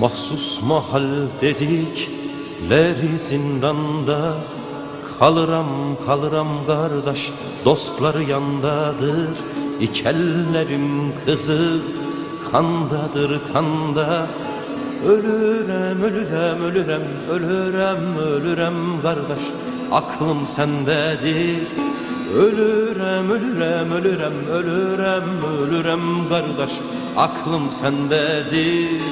Mahsus mahal dedikleri zindanda. Kalıram kalıram kardeş dostları yandadır. İkellerim kızı kandadır kanda. Ölürem ölürem ölürem ölürem ölürem kardeş Aklım sendedir. Ölürem ölürem ölürem ölürem ölürem kardeş Aklım sendedir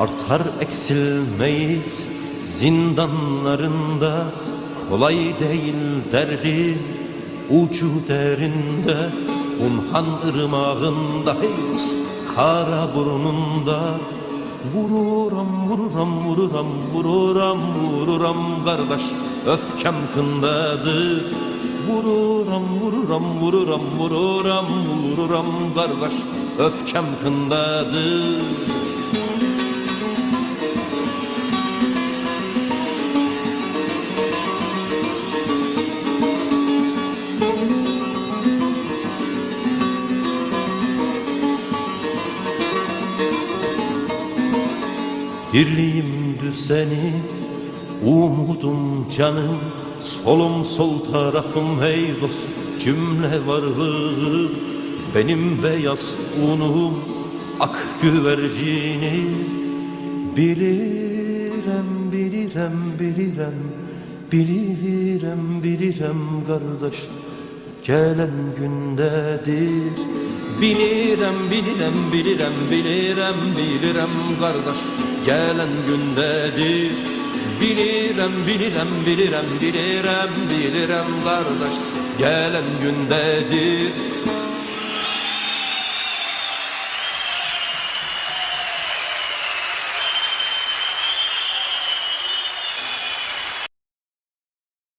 Artar eksilmeyiz zindanlarında Kolay değil derdi ucu derinde. Hunhan ırmağında hey kara burnunda. Vururam vururam vururam vururam vururam kardeş Öfkem kındadır Vururam vururam vururam vururam vururam kardeş Öfkem kındadır Dirliğim düzeni, umudum canım Solum sol tarafım hey dost cümle varlığı. Benim beyaz unum ak güvercini. Bilirem bilirem bilirem Bilirem bilirem kardeş Gelen gündedir. Bilirem bilirem bilirem bilirem bilirem kardeş Gelen gündedir Bilirem bilirem bilirem bilirem bilirem kardeş. Gelen gündedir